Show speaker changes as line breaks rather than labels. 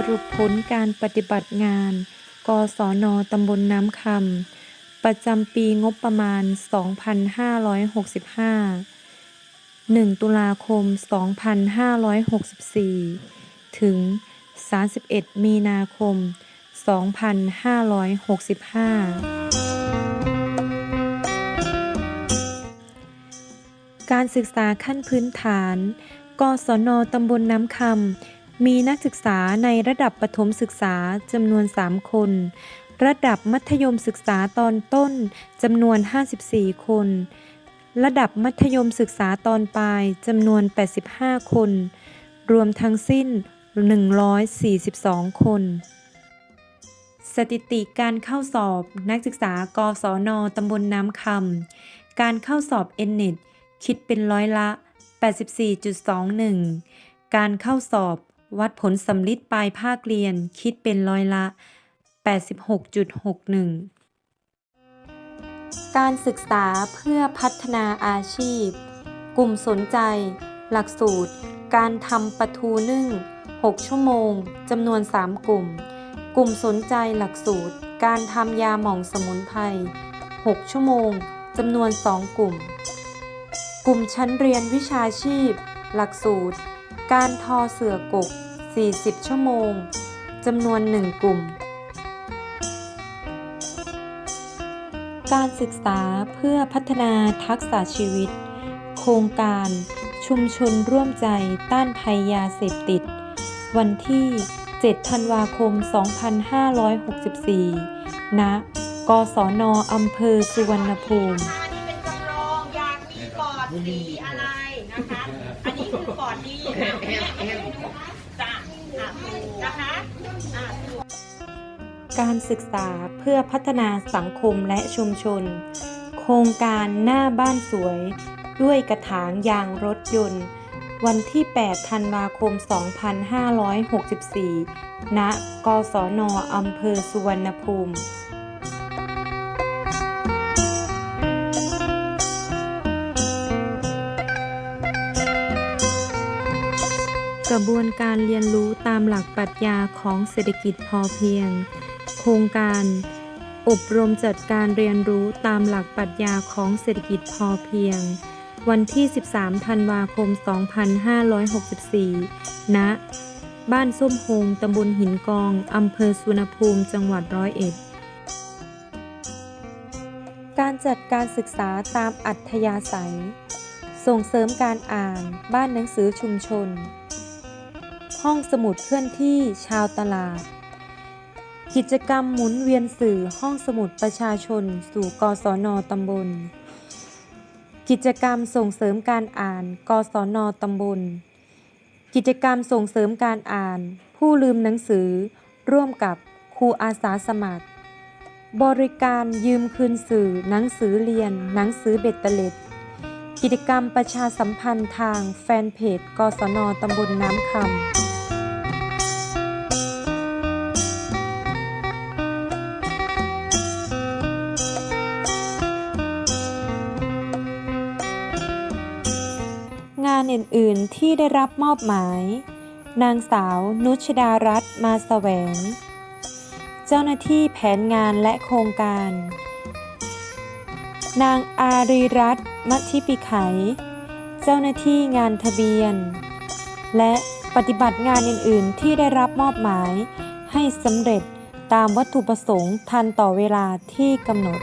สรุปผลการปฏิบัติงาน กศนตำบลน้ำคำประจำปีงบประมาณ 2565 1 ตุลาคม 2564 ถึง 31 มีนาคม 2565 การศึกษาขั้นพื้นฐาน กศนตำบลน้ำคำ มีนักศึกษาในระดับประถมศึกษาจำนวน 3 คน ระดับมัธยมศึกษาตอนต้นจำนวน 54 คน ระดับมัธยมศึกษาตอนปลายจำนวน 85 คน รวมทั้งสิ้น 142 คน สถิติการเข้าสอบนักศึกษากศนตำบลน้ำคำการเข้าสอบ n n e t คิดเป็นร้อยละ 84.21 การเข้าสอบ วัดผลสำลิดปลายภาคเรียนคิดเป็นร้อยละ 86.61 การศึกษาเพื่อพัฒนาอาชีพ กลุ่มสนใจ หลักสูตร การทำปลาทูนึ่ง 6 ชั่วโมงจำนวน 3 กลุ่ม กลุ่มสนใจหลักสูตร การทำยาหม่องสมุนไพร 6 ชั่วโมงจำนวน 2 กลุ่ม กลุ่มชั้นเรียนวิชาชีพ หลักสูตร การทอเสือกก 40 ชั่วโมง จำนวน1กลุ่ม การศึกษาเพื่อพัฒนาทักษะชีวิต โครงการชุมชนร่วมใจต้านภัยยาเสพติด วันที่ 7 ธันวาคม 2564 ณ กศนอำเภอสุวรรณภูมิ
ดีอะไรนะคะ อันนี้คือปอดดีนะจ้ะอะนะคะอะ
การศึกษาเพื่อพัฒนาสังคมและชุมชน โครงการหน้าบ้านสวย ด้วยกระถางยางรถยนต์ วันที่ 8 ธันวาคม 2564 ณ กศนอำเภอสุวรรณภูมิ กระบวนการเรียนรู้ตามหลักปรัชญาของเศรษฐกิจพอเพียง โครงการ อบรมจัดการเรียนรู้ตามหลักปรัชญาของเศรษฐกิจพอเพียง วันที่ 13 ธันวาคม 2564 ณ บ้านส้มโฮงตำบลหินกอง อำเภอสุวรรณภูมิ จังหวัดร้อยเอ็ด การจัดการศึกษาตามอัธยาศัย ส่งเสริมการอ่าน บ้านหนังสือชุมชน ห้องสมุดเคลื่อนที่ชาวตลาด กิจกรรมหมุนเวียนสื่อห้องสมุดประชาชน สู่กศนตำบล กิจกรรมส่งเสริมการอ่าน กศนตำบล กิจกรรมส่งเสริมการอ่าน ผู้ลืมหนังสือ ร่วมกับครูอาสาสมัคร บริการยืมคืนสื่อ หนังสือเรียน หนังสือเบ็ดเตล็ด กิจกรรมประชาสัมพันธ์ทางแฟนเพจ กศนตำบลน้ำคำงานอื่นๆที่ได้รับมอบหมาย นางสาวนุชดารัตน์มาสแสวง เจ้าหน้าที่แผนงานและโครงการ นางอารีรัตน์มัทิปิไข เจ้าหน้าที่งานทะเบียน และปฏิบัติงานอื่น ๆ ที่ได้รับมอบหมายให้สำเร็จตามวัตถุประสงค์ทันต่อเวลาที่กำหนด